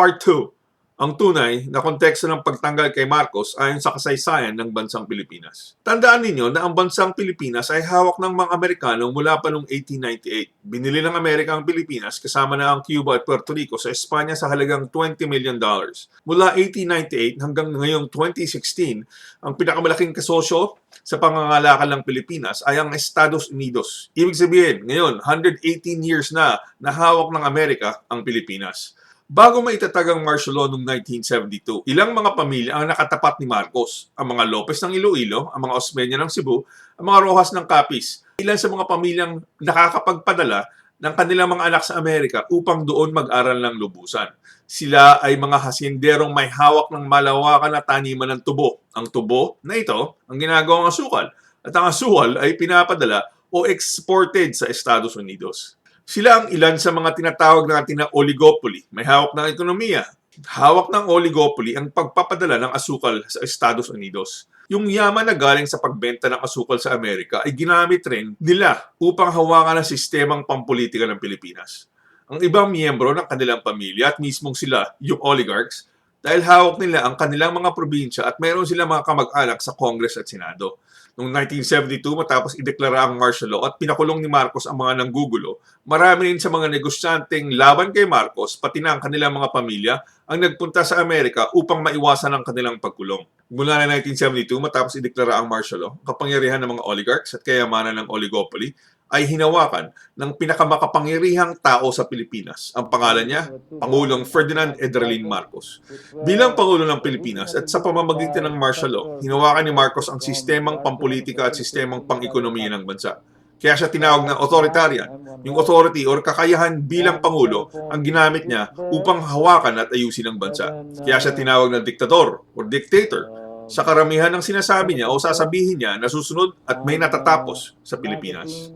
Part 2. Ang tunay na konteksto ng pagtanggal kay Marcos ayon sa kasaysayan ng bansang Pilipinas. Tandaan ninyo na ang bansang Pilipinas ay hawak ng mga Amerikano mula pa noong 1898. Binili ng Amerika ang Pilipinas kasama na ang Cuba at Puerto Rico sa Espanya sa halagang 20 million dollars. Mula 1898 hanggang ngayong 2016, ang pinakamalaking kasosyo sa pangangalakal ng Pilipinas ay ang Estados Unidos. Ibig sabihin, ngayon, 118 years na nahawak ng Amerika ang Pilipinas. Bago maitatag ang martial law noong 1972, ilang mga pamilya ang nakatapat ni Marcos. Ang mga Lopez ng Iloilo, ang mga Osmeña ng Cebu, ang mga Rojas ng Capiz. Ilan sa mga pamilyang nakakapagpadala ng kanilang mga anak sa Amerika upang doon mag-aral ng lubusan. Sila ay mga hasinderong may hawak ng malawakan na taniman ng tubo. Ang tubo na ito ang ginagawang asukal. At ang asukal ay pinapadala o exported sa Estados Unidos. Sila ang ilan sa mga tinatawag natin na oligopoly. May hawak ng ekonomiya. Hawak ng oligopoly ang pagpapadala ng asukal sa Estados Unidos. Yung yaman na galing sa pagbenta ng asukal sa Amerika ay ginamit rin nila upang hawakan ang sistemang pampolitika ng Pilipinas. Ang ibang miyembro ng kanilang pamilya at mismong sila, yung oligarchs, dahil hawak nila ang kanilang mga probinsya at mayroon silang mga kamag-anak sa Congress at Senado. Noong 1972, matapos ideklara ang martial law at pinakulong ni Marcos ang mga nanggugulo, marami rin sa mga negosyanteng laban kay Marcos, pati na ang kanilang mga pamilya, ang nagpunta sa Amerika upang maiwasan ang kanilang pagkulong. Mula na 1972, matapos ideklara ang martial law, ang kapangyarihan ng mga oligarchs at kayamanan ng oligopoly ay hinawakan ng pinakamakapangyarihang tao sa Pilipinas. Ang pangalan niya, Pangulong Ferdinand Edralin Marcos. Bilang Pangulo ng Pilipinas at sa pamamagitan ng martial law, hinawakan ni Marcos ang sistemang pampolitika at sistemang pang-ekonomiya ng bansa. Kaya siya tinawag na authoritarian. Yung authority or kakayahan bilang Pangulo ang ginamit niya upang hawakan at ayusin ang bansa. Kaya siya tinawag na diktador or dictator sa karamihan ng sinasabi niya o sasabihin niya na susunod at may natatapos sa Pilipinas.